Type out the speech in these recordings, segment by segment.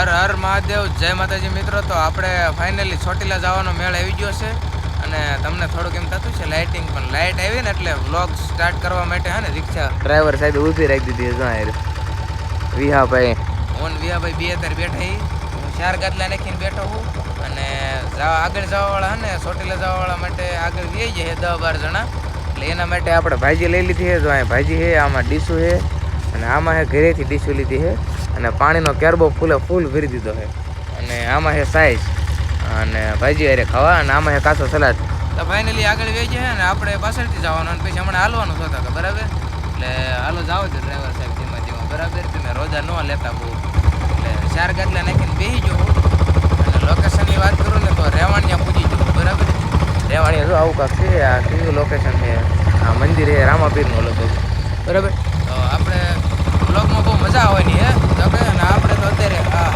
હર હર મહાદેવ જય માતાજી મિત્રો. તો આપણે ફાઇનલી ચોટીલા જવાનો મેળ આવી ગયો છે. અને તમને થોડુંક એમ થતું છે લાઇટિંગ પણ લાઇટ આવી ને એટલે વ્લોગ સ્ટાર્ટ કરવા માટે હે ને રિક્ષા. ડ્રાઈવર સાહેબ ઊભી રાખી દીધી આયર વિહાભાઈ. ઓન વિહાભાઈ બે અત્યારે બેઠા હી. ચાર ગાદલા નાખીને બેઠો હું. અને આગળ જવાવાળા હે ને ચોટીલા જવાવાળા માટે આગળ વી જઈએ દસ બાર જણા. એટલે એના માટે આપણે ભાજી લઈ લીધી છે જો અહીંયા ભાજી છે આમાં ડીશું છે અને આમાં હે ઘરેથી ડીશું લીધી છે અને પાણીનો કેરબો ફૂલે ફૂલ ભરી દીધો છે. અને આમાં છે સાઈઝ. અને ભાજી હારે ખાવા અને આમાં છે કાચો સલાડ. તો ફાઇનલી આગળ વહી જાય ને આપણે પાછળથી જવાનું અને પછી હમણાં હાલવાનું થતા કે બરાબર? એટલે હાલો જાઓ છો ડ્રાઈવર સાહેબ ધીમા ધીમા બરાબર? તમે રોજા ન લેતા બહુ. એટલે ચાર ગાટલા નાખીને બેસી જવું અને લોકેશનની વાત કરું ને તો રેવાણિયા પૂજી જવું બરાબર? રેવાણિયા શું આવું કાંક છે આ કયું લોકેશન છે? આ મંદિર છે રામાપીરનું લગભગ બરાબર? બ્લોગમાં બહુ મજા આવવાની હે. તો કે આપણે તો અત્યારે, હા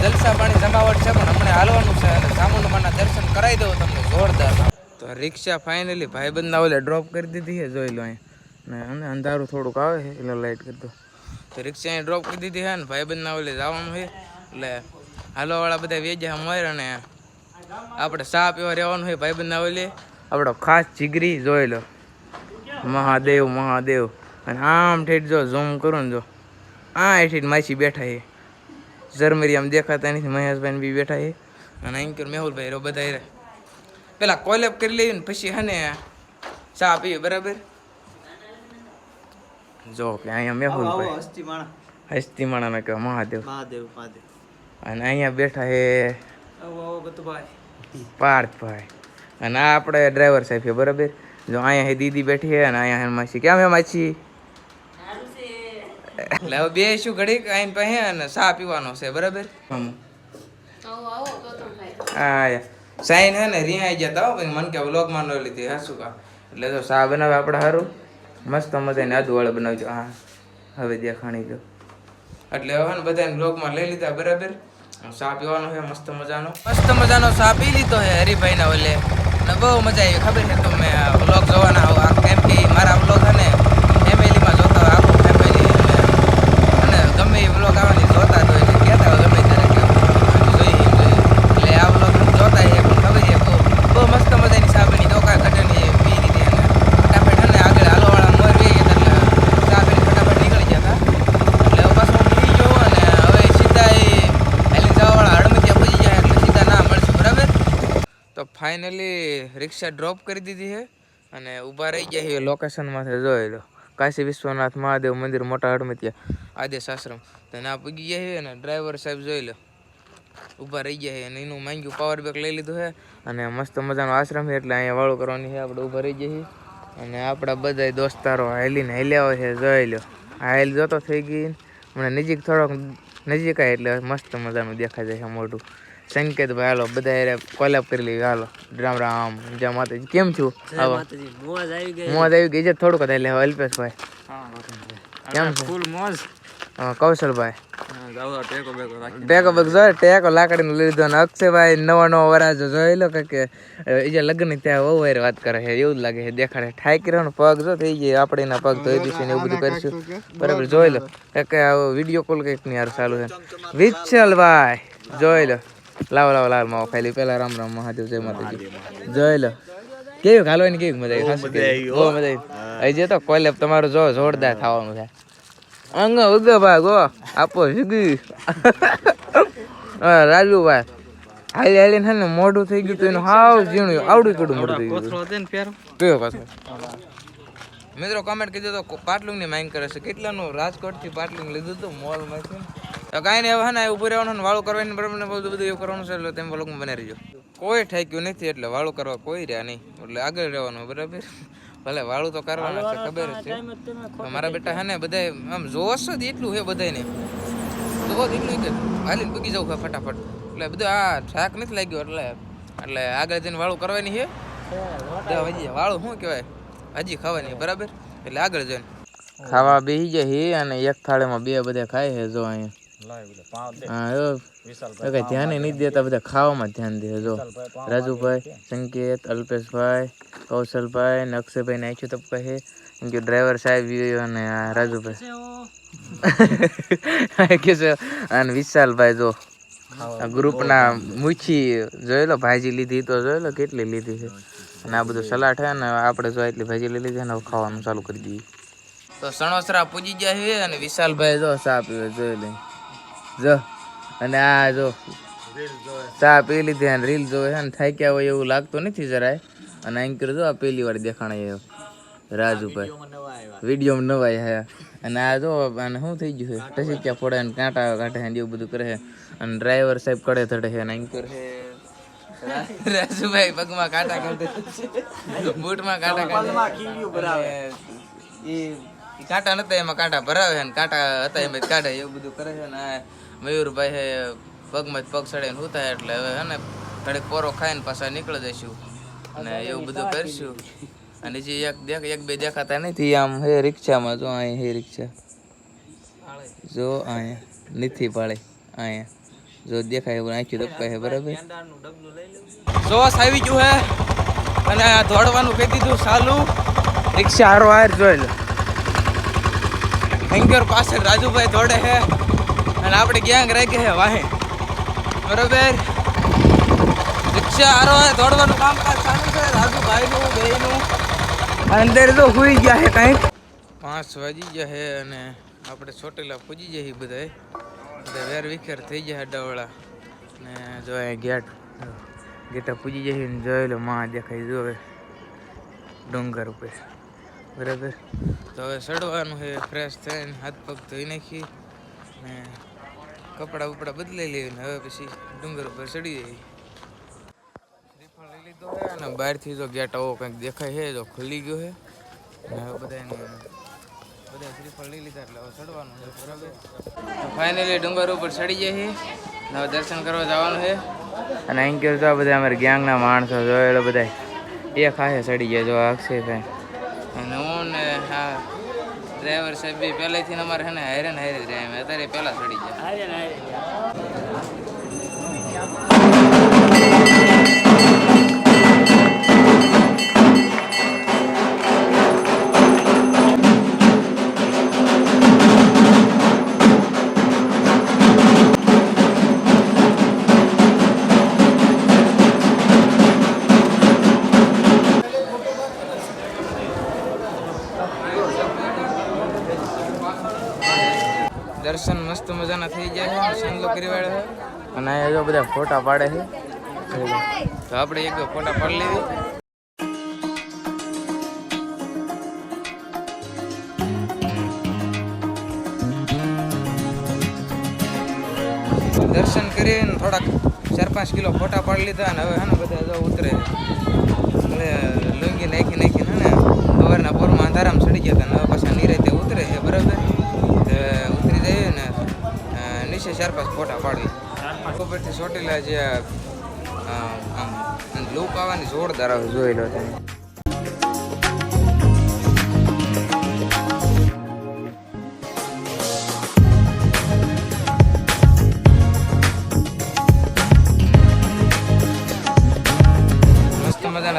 જલસા પાણી જમાવટ છે, પણ હમણાં હાલવાનું છે અને ચામુંડમાના દર્શન કરાવી દઉં તમને જોરદાર. તો રિક્ષા ફાઇનલી ભાઈબંધના ઓલે ડ્રોપ કરી દીધી છે જોઈ લો અહીં. અને અંધારું થોડુંક આવે છે એટલે લાઈટ કરી દો તો રિક્ષા અહીં ડ્રોપ કરી દીધી છે ને ભાઈબંધના ઓલે જવાનું છે એટલે હાલોવાળા બધા વેજ્યા મોર અને આપણે ચા પીવા રહેવાનું હોય ભાઈબંધના ઓલે. આપણો ખાસ જીગરી, જોઈ લો. મહાદેવ મહાદેવ. અને આમ ઠેઠ જો ઝૂમ કરું ને જો. આ ઠેઠ માસી બેઠા છે. ઝરમરી આમ દેખાતા નથી મહેશભાઈ બી બેઠા છે. અને અહીં કર મેહુલભાઈ રો બધા રે પેલા કોલેપ કરી લઈએ ને પછી હે ને ચા પીએ બરાબર? જો કે અહીંયા મેહુલભાઈ. હસ્તી માણા. ને કે મહાદેવ. મહાદેવ મહાદેવ. અને અહીંયા બેઠા આવો પાર્થભાઈ. અને આ આપણે ડ્રાઈવર સાહેબ છે બરાબર? જો અહીંયા હે દીદી બેઠી છે અને અહીંયા હે માસી. કેમ હે માસી? એટલે હવે બે શું ઘડીક આઈને પાસે અને ચા પીવાનો છે બરાબર? હમ. હા સાઈન હે ને રિહાઈ ગયા તા હો, મન કે વ્લોગમાં ન લીધી હા શું કા. એટલે જો ચા બનાવે આપણે સારું મસ્ત મજાની આદુવાળા બનાવજો હા. હવે દેખાણી જો એટલે હવે ને બધાને બ્લોગમાં લઈ લીધા બરાબર? ચા પીવાનો છે મસ્ત મજાનો. મસ્ત મજાનો ચા પી લીધો છે હરિભાઈના ઓલે બહુ મજા આવી ખબર છે? તમે વ્લોગ જોવાના હો કેમ કે મારા વ્લોગ છે ને ફેમિલીમાં જોતા હોય આખું ફેમિલી અને ગમે એ વ્લોગ જોતા તો એટલે કહેતા હોય એટલે આ જોતા પણ બહુ મસ્ત મજાની ચા બની તો કાંઈ ઘટે નહીં પી અને ફટાફટ છે ને આગળ હાલોવાળા મોર વે એટલે પીને ફટાફટ નીકળી હતા એટલે પાછો અને હવે સીધા એ જવાવાળા હડમતિયા પહોંચી જાય એટલે સીધા ના મળશે, બરાબર? તો ફાઇનલી રિક્ષા ડ્રોપ કરી દીધી છે અને ઊભા રહી ગયા છે લોકેશનમાંથી જોઈ લો. કાશી વિશ્વનાથ મહાદેવ મંદિર મોટા હડમતિયા આદેશ આશ્રમ તો ના પૂગી ગયા છે અને ડ્રાઈવર સાહેબ જોઈ લો. ઊભા રહી ગયા છે અને એનું માંગ્યું પાવર બેક લઈ લીધું છે. અને મસ્ત મજાનો આશ્રમ છે એટલે અહીંયા વાળું કરવાની છે આપણે ઊભા રહી છીએ. અને આપણા બધા દોસ્તારો હાલીને હાલ્યા હોય છે જોઈ લો. હાલ જોતો થઈ ગઈ મને નજીક થોડોક નજીક આવે એટલે મસ્ત મજાનું દેખાય જાય છે મોઢું. સંકેતભાઈ હાલો બધા કોલેપ કરી લઈએ હાલો. રામ રામ જય માતાજી. કેમ છું? મોજ આવી ગઈ. મોજ આવી ગઈ છે થોડુંક એટલે અલ્પેશભાઈ. કેમ છે? ફૂલ મોજ. કૌશલભાઈ. જાવ ટેકો બેકો જોયે ટેકો લાકડીનો લઈ લીધો અને અક્ષયભાઈ નવા નવા વરાજો જોઈ લો કે એ લગ્ન ત્યાં બહુ વાત કરે છે એવું જ લાગે છે દેખાડે ઠાઈ કર્યો પગ જો થઈ જાય આપણે એના પગ ધોઈ દઈશું ને એવું બધું કરીશું. બરાબર જોઈ લો. કે આવો વીડિયો કોલ કંઈક નહીં યાર ચાલુ છે. વિઠ્ઠલભાઈ જોઈ લો. લાવો લાવો લાવ માવો ખાઈ લી પેલા રામ રામ મહાદેવ જય માતાજી. જોઈ લો. કેવું ખાલો એને કેવી મજા આવી? મજા આવી હજી તો કોલેબ તમારું જો જોરદાર થવાનું છે. અંગ ઉગ ભાગો આપો હા રાજુભાઈ હાલી હાલી છે ને મોઢું થઈ ગયું તો એનું હાવ ઝીણું, આવડું કડું મોઢું થઈ ગયું. ને કયો પાછો? મિત્રો કમેન્ટ કીધું તો પાટલુંગની માંગ કરે છે. કેટલાનું રાજકોટથી પાટલુંગ લીધું હતું મોલમાંથી તો કાંઈ નહીં, હવે ને ઉભું રહેવાનું વાળું કરવાની બરાબર ને બધું બધું એવું કરવાનું છે, એટલે તેમ વ્લોગમાં બનાવી રહીજો. કોઈ ઠેક્યું નથી, એટલે વાળું કરવા કોઈ રહ્યા નહીં. એટલે આગળ રહેવાનું, બરાબર? ભલે વાળું તો કરવાનું છે ખબર છે. મારા બેટા હે ને બધા આમ જોશ જ એટલું છે બધાને જોવો જ એટલું કે હાલીને પૂગી જવું ફટાફટ. એટલે બધું આ થાક નથી લાગ્યું એટલે એટલે આગળ જઈને વાળું કરવાની છે. હજી વાળું શું કહેવાય? હજી ખાવાની બરાબર? એટલે આગળ જઈને. ખાવા બેસી જાય હે અને એક થાળીમાં બે બધા ખાય છે જો અહીંયા. હા ધ્યાન નહીં દેતા બધા ખાવામાં ધ્યાન દે જો. રાજુભાઈ સંકેત અલ્પેશભાઈ કૌશલભાઈ નક્ષભાઈ નાખ્યું તો કહે તપકા કે ડ્રાઈવર સાહેબ અને રાજુભાઈ. કે છે અને વિશાલભાઈ જો ગ્રુપના મુખી જોઈ લો ભાજી લીધી તો જોઈ લો કેટલી લીધી છે? અને આ બધું સલાડ છે ને આપણે જો એટલી ભાજી લઈ લીધી ને ખાવાનું ચાલુ કરી દઈએ. તો સણોસરા પૂજી ગયા છે અને વિશાલભાઈ જો સાપ પીવે જોઈ લે જો અને આ જો ચા પી લીધી અને રીલ જોવે છે ને થાક્યા હોય એવું લાગતું નથી જરાય. અને એન્કર જો આ પહેલી વાર દેખાણા એવું રાજુભાઈ વિડીયોમાં નવાય હે અને આ જો અને શું થઈ ગયું છે? પછી ક્યાં પડે અને કાંટા કાઢે ને એવું બધું કરે છે. અને ડ્રાઈવર સાહેબ કડે થડે છે અને એન્કર છે. રાજુભાઈ પગમાં કાંટા કાઢે બૂટમાં કાંટા કાઢે એ કાંટા નતા એમાં કાંટા ભરાવે અને કાંટા હતા એમાં કાઢે એવું બધું કરે છે. ને મયુરભાઈ હે પગમાં જ પગ ચડે ને ઉતાય એટલે હવે હે ને ઘડીક પોરો ખાઈને પાછા નીકળી જઈશું. અને એવું બધું કરીશું. અને જે એક દેખ એક બે દેખાતા નથી આમ હે રિક્ષામાં જો અહીં હે રિક્ષા. જો અહીંયા નથી પાડે અહીંયા. જો દેખાય એવું આંખી ધપકાય છે બરાબર? સોસ આવી ગયું હે. અને દોડવાનું કહી દીધું ચાલુ રિક્ષા હારો હાર જોઈ લો. હેંગર પાસે રાજુભાઈ દોડે છે અને આપણે ક્યાંક રાખી છે વાહે. બરોબર? રિક્ષા હારો દોડવાનું કામ ચાલુ છે. રાજુભાઈનું બેનું અંદર તો હોઈ ગયા છે કંઈક પાંચ વાગી ગયા છે અને આપણે ચોટીલા પૂજી જઈએ બધાય બધા વેર વિખેર થઈ ગયા ડવળા. ને જો ગેટ ગેટા પૂજી જઈએ ને જોઈ લો માં દેખાય જોવે ડુંગર ઉપર. બરાબર? તો હવે ચડવાનું છે ફ્રેશ થઈને હાથ પગ ધોઈ નાખી. ને કપડાં બપડા બદલાઈ લઈએ હવે પછી ડુંગર ઉપર ચડી જઈએ શ્રીફળ લઈ લીધો છે અને બહારથી જો ગેટ આવો કંઈક દેખાય છે તો ખુલી ગયો છે. ને હવે બધાને બધા શ્રીફળ લઈ લીધા એટલે ચડવાનું છે, બરાબર? ફાઇનલી ડુંગર ઉપર ચડી જાય છે. ને હવે દર્શન કરવા જવાનું છે. અને અહીં કહ્યું તો બધા અમારા ગેંગના માણસો જોયેલો બધા એ ખાસે ચડી ગયા જો આ અક્ષયભાઈ. અને ડ્રાઈવર સાહેબ બી પહેલેથી અમારે છે ને હારે ને જ રહ્યા અત્યારે પહેલા ચડી ગયા. દર્શન મસ્ત મજાના થઈ ગયા છે સંગલો કરી વાળા છે. અને અહીંયા જો બધા ફોટા પાડે છે. તો આપણે એક ફોટા પાડી લેવી દર્શન કરીને થોડાક ચાર પાંચ કિલો ફોટા પાડી લીધા અને હવે હે ને બધા જો ઉતરે એટલે લુંગી નાખી નાખીને ને સવારના પોરમાં અંધારામાં ચડી ગયા હતા ને હવે પાછા નિરાતે ચાર પાંચ ફોટા પાડવી ઉપરથી ચોટીલા જે આમ લુક આવવાની જોરદાર આવે જોઈ લો તમે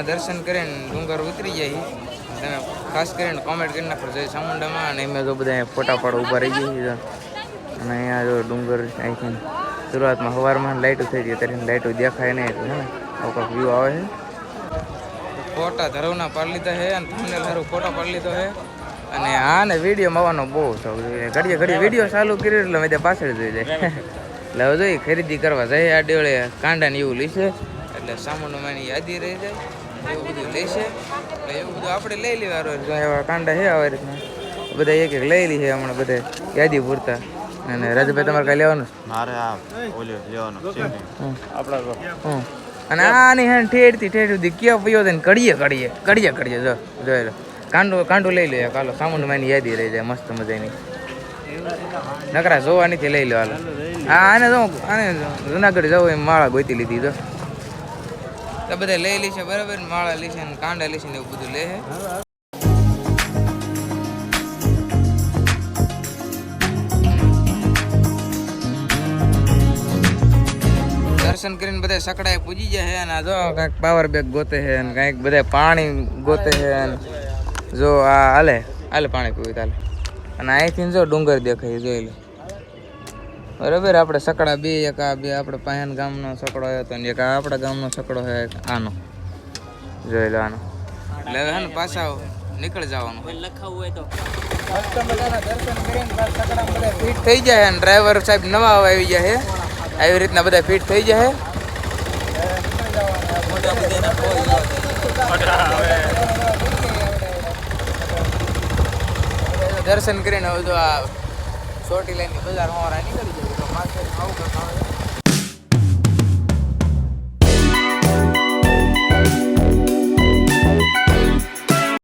દર્શન કરીને ડુંગર ઉતરી જાય તમે ખાસ કરીને કોમેન્ટ કરી નાખો જય ચામુંડામાં અને એમ તો બધા ફોટા પાડો ઊભા રહી છે અને અહીંયા જો ડુંગર અહીંથી શરૂઆતમાં સવારમાં લાઇટો થઈ ગઈ ત્યારે લાઇટો દેખાય નહીં એટલે હે ને? આવો વ્યૂ આવે છે. ફોટા ધરવના પાડી લીધા છે અને તમને સારું ફોટા પાડી લીધો છે. અને આને ને વિડીયોમાં આવવાનો બહુ શોખ છે. ઘડીએ ઘડીએ વીડિયો ચાલુ કર્યો એટલે મેં ત્યાં પાછળ જોઈ જાય. એટલે હવે જોઈએ ખરીદી કરવા જાય આ ડેવળે કાંડા ને એવું લેશે. એટલે સામાનો માની યાદી રહી જાય. એવું બધું લેશે. એટલે એવું બધું આપણે લઈ લેવાનું. એવા કાંડા છે આવા રીતના. બધા એક એક લઈ લી છે હમણાં બધા યાદી પૂરતા. અને રાજભાઈ તમારે કઈ લેવાનું મારે આ ઓલ્યો લેવાનો. હમ. અને આની હેન ઠેઠથી ઠેઠ સુધી ક્યાં પયો તેને કડીએ કડીએ કડીએ કડીએ જો જોઈ લો. કાંડો કાંડો લઈ લો કાલો સામાન માની યાદી રહી જાય મસ્ત મજાની. નકરા જોવા નથી લઈ લો હાલો. હા આને જો આને જુનાગઢ જવું એમ માળા ગોતી લીધી તો તો બધા લઈ લે બરાબર માળા લે છે ને કાંડા લે ને એવું બધું લે દર્શન કરીને બધા સકડાએ પૂજી જાય અને આ જો કાંઈક પાવર બેગ ગોતે છે અને કાંઈક બધા પાણી ગોતે છે અને જો આ હાલે હાલે પાણી પીવું તાલે અને અહીંથી જો ડુંગર દેખાય જોઈ લે. બરાબર આપણે સકડા બે એક આ બે આપણે પાયન ગામનો સકડો હતો ને એક આ આપણા ગામનો સકડો છે આનો. જોઈ લો આનો. એટલે હવે ને પાછા નીકળ જવાનું. લખાવું હોય તો. ફિટ થઈ જાય અને ડ્રાઈવર સાહેબ નવા આવી જાય છે આવી રીતના બધા ફિટ થઈ જાય દર્શન કરીને હવે આ ચોટી લાઈનની બજાર હોરા નીકળી જાય તો માર્કેટમાં આવું કરતા